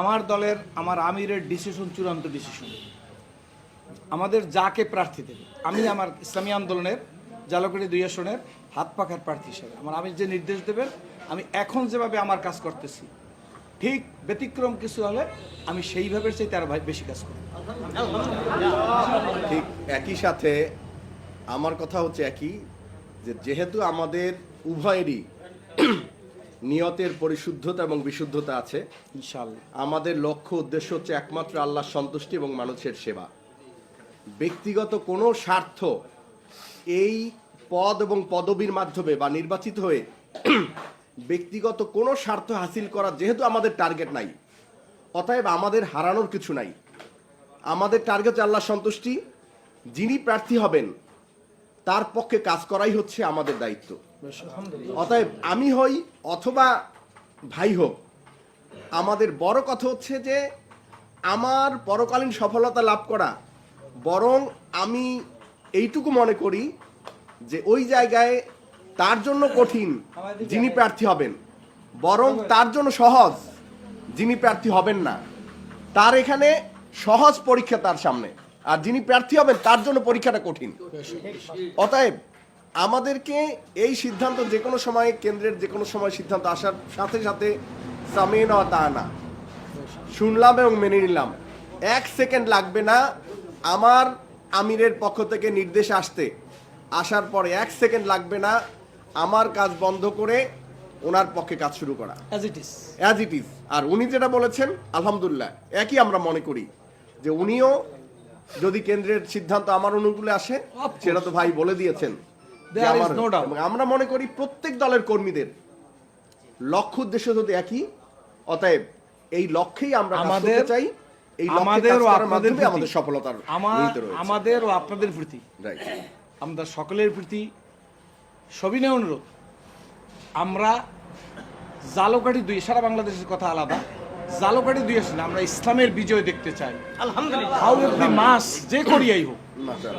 আমার দলের, আমার আমিরের ডিসিশন চূড়ান্ত ডিসিশন আমাদের যাকে প্রার্থী দেবে, আমি আমার ইসলামী আন্দোলনের জালকাটি দুই আসনের হাত পাখার প্রার্থী হিসেবে। আমার আমির যে নির্দেশ দেবেন, আমি এখন যেভাবে আমার কাজ করতেছি, ঠিক ব্যতিক্রম কিছু হলে আমি সেইভাবে চাইতে আরও ভাই বেশি কাজ করি ঠিক একই সাথে আমার কথা হচ্ছে একই, যে যেহেতু আমাদের উভয়েরই নিয়তের পরিশুদ্ধতা এবং বিশুদ্ধতা আছে। ইনশাআল্লাহ। আমাদের লক্ষ্য উদ্দেশ্য হচ্ছে একমাত্র আল্লাহর সন্তুষ্টি এবং মানুষের সেবা। ব্যক্তিগত কোনো স্বার্থ এই পদ এবং পদবীর মাধ্যমে বা নির্বাচিত হয়ে ব্যক্তিগত কোনো স্বার্থ হাসিল করা যেহেতু আমাদের টার্গেট নাই অতএব আমাদের হারানোর কিছু নাই। আমাদের টার্গেট আল্লাহ সন্তুষ্টি যিনি প্রার্থী হবেন তার পক্ষে কাজ করাই হচ্ছে আমাদের দায়িত্ব। অতএব আমি হই অথবা ভাই হোক। আমাদের বড় কথা হচ্ছে যে আমার পরকালীন সফলতা লাভ করা, বরং আমি এইটুকু মনে করি যে ওই জায়গায় তার জন্য কঠিন যিনি প্রার্থী হবেন, বরং তার জন্য সহজ যিনি প্রার্থী হবেন না। তার এখানে সহজ পরীক্ষা তার সামনে, আর যিনি প্রার্থী হবেন তার জন্য পরীক্ষাটা কঠিন। অতএব আমাদেরকে এই সিদ্ধান্ত যে কোনো সময় কেন্দ্রের যে কোনো সময় সিদ্ধান্ত আসার সাথে সাথে সামে নেওয়া তা না। শুনলাম এবং মেনে নিলাম। এক সেকেন্ড লাগবে না আমার আমিরের পক্ষ থেকে নির্দেশ আসতে। আসার পরে এক সেকেন্ড লাগবে না আমার কাজ বন্ধ করে ওনার পক্ষে কাজ শুরু করা। As it is as it is আর উনি যেটা বলেছেন আলহামদুলিল্লাহ একই আমরা মনে করি যে উনিও যদি কেন্দ্রের সিদ্ধান্ত আমার অনুকূলে আসে. সেটা তো ভাই বলে দিয়েছেন। আমার- মনে করি প্রত্যেক দলের কর্মীদের লক্ষ্য উদ্দেশ্য যদি একই অতএব এই লক্ষ্যেই আমরা আমাদের- চাই। এই লক্ষ্যে আমাদের ও আপনাদের আমাদের সফলতার আমাদের ও আপনাদের প্রতি. আমরা সকলের প্রতি। সবিনয় অনুরোধ আমরা জালোকাঠি দুই সারা বাংলাদেশের কথা আলাদা। জালোকাঠি দুই আসলে আমরা ইসলামের বিজয় দেখতে চাই। আলহামদুলিল্লাহ। হাউ মাস যে করিয়াই হোক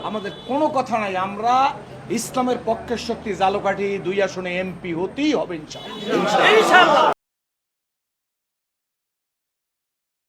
আমাদের কোনো কথা নাই। আমরা ইসলামের পক্ষের শক্তি জালোকাঠি দুই আসনে এমপি হতেই হবে ইনশাআল্লাহ।